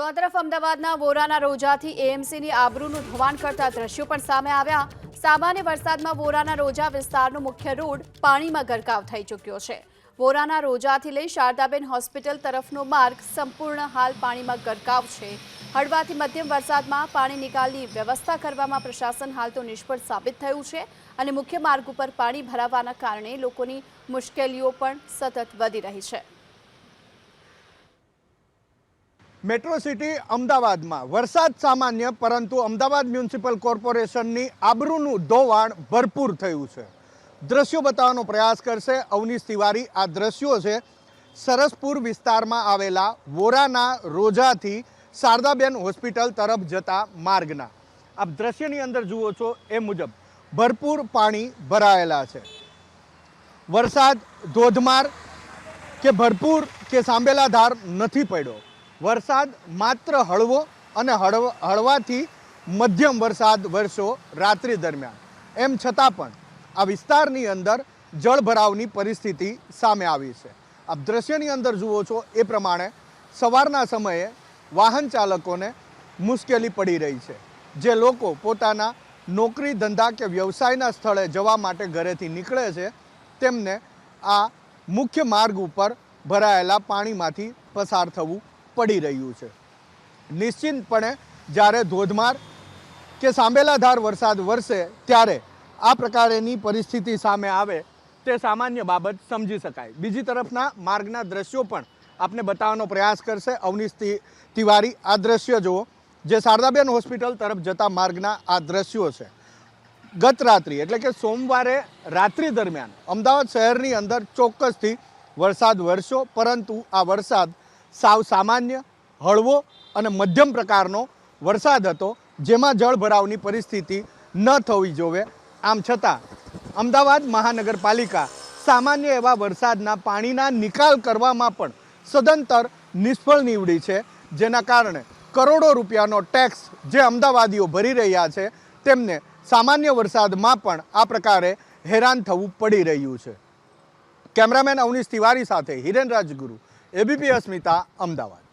તો આ તરફ અમદાવાદના વોરાના રોજાથી એએમસીની આબરૂનું ધોવાણ કરતા દ્રશ્યો પણ સામે આવ્યા. સામાન્ય વરસાદમાં વોરાના રોજા વિસ્તારનો મુખ્ય રોડ પાણીમાં ગરકાવ થઈ ચૂક્યો છે. વોરાના રોજાથી લઈ શારદાબેન હોસ્પિટલ તરફનો માર્ગ સંપૂર્ણ હાલ પાણીમાં ગરકાવ છે. હળવાથી મધ્યમ વરસાદમાં પાણી નિકાલની વ્યવસ્થા કરવામાં પ્રશાસન હાલ તો નિષ્ફળ સાબિત થયું છે અને મુખ્ય માર્ગ ઉપર પાણી ભરાવાના કારણે લોકોની મુશ્કેલીઓ પણ સતત વધી રહી છે. મેટ્રો સિટી અમદાવાદમાં. વરસાદ સામાન્ય, પરંતુ અમદાવાદ મ્યુનિસિપલ કોર્પોરેશનની આબરૂનું ધોવાણ ભરપૂર થયું છે. દ્રશ્યો બતાવવાનો પ્રયાસ કરશે અવનીશ તિવારી. આ દ્રશ્યો છે સરસપુર વિસ્તારમાં આવેલા વોરાના રોજાથી શારદાબેન હોસ્પિટલ તરફ જતા માર્ગના. આપ દ્રશ્યની અંદર જુઓ છો એ મુજબ ભરપૂર પાણી ભરાયેલા છે. વરસાદ ધોધમાર કે ભરપૂર કે સાંભેલા ધાર નથી પડ્યો. વરસાદ માત્ર હળવો અને હળવ, હળવાથી મધ્યમ વરસાદ વરસો રાત્રિ દરમિયાન. એમ છતાં પણ આ વિસ્તારની અંદર જળભરાવની પરિસ્થિતિ સામે આવી છે. આપ દ્રશ્યની અંદર જુઓ છો એ પ્રમાણે સવારના સમયે વાહન ચાલકોને મુશ્કેલી પડી રહી છે. જે લોકો પોતાના નોકરી, ધંધા કે વ્યવસાયના સ્થળે જવા માટે ઘરેથી નીકળે છે, તેમને આ મુખ્ય માર્ગ ઉપર ભરાયેલા પાણીમાંથી પસાર થવું પડી રહ્યું છે. નિશ્ચિતપણે જ્યારે ધોધમાર કે સાંભેલાધાર વરસાદ વરસે ત્યારે આ પ્રકારેની પરિસ્થિતિ સામે આવે તે સામાન્ય બાબત સમજી શકાય. બીજી તરફના માર્ગના દ્રશ્યો પણ આપને બતાવવાનો પ્રયાસ કરશે. અવનીશ તિવારી, આ દ્રશ્ય જુઓ. જે શારદાબેન હોસ્પિટલ તરફ જતા માર્ગના આ દ્રશ્યો છે. ગત રાત્રિ, એટલે કે સોમવારે રાત્રિ દરમિયાન, અમદાવાદ શહેરની અંદર ચોક્કસથી વરસાદ વરસ્યો, પરંતુ આ વરસાદ સાવ સામાન્ય, હળવો અને મધ્યમ પ્રકારનો વરસાદ હતો, જેમાં જળભરાવની પરિસ્થિતિ ન થવી જોવે. આમ છતાં, અમદાવાદ મહાનગરપાલિકા સામાન્ય એવા વરસાદના પાણીના નિકાલ કરવામાં પણ સદંતર નિષ્ફળ નીવડી છે. જેના કારણે કરોડો રૂપિયાનો ટેક્સ જે અમદાવાદીઓ ભરી રહ્યા છે, તેમને સામાન્ય વરસાદમાં પણ આ પ્રકારે હેરાન થવું પડી રહ્યું છે. કેમેરામેન અવનીશ તિવારી સાથે હિરેન રાજગુરુ એબીપી અસ્મિતા અમદાવાદ.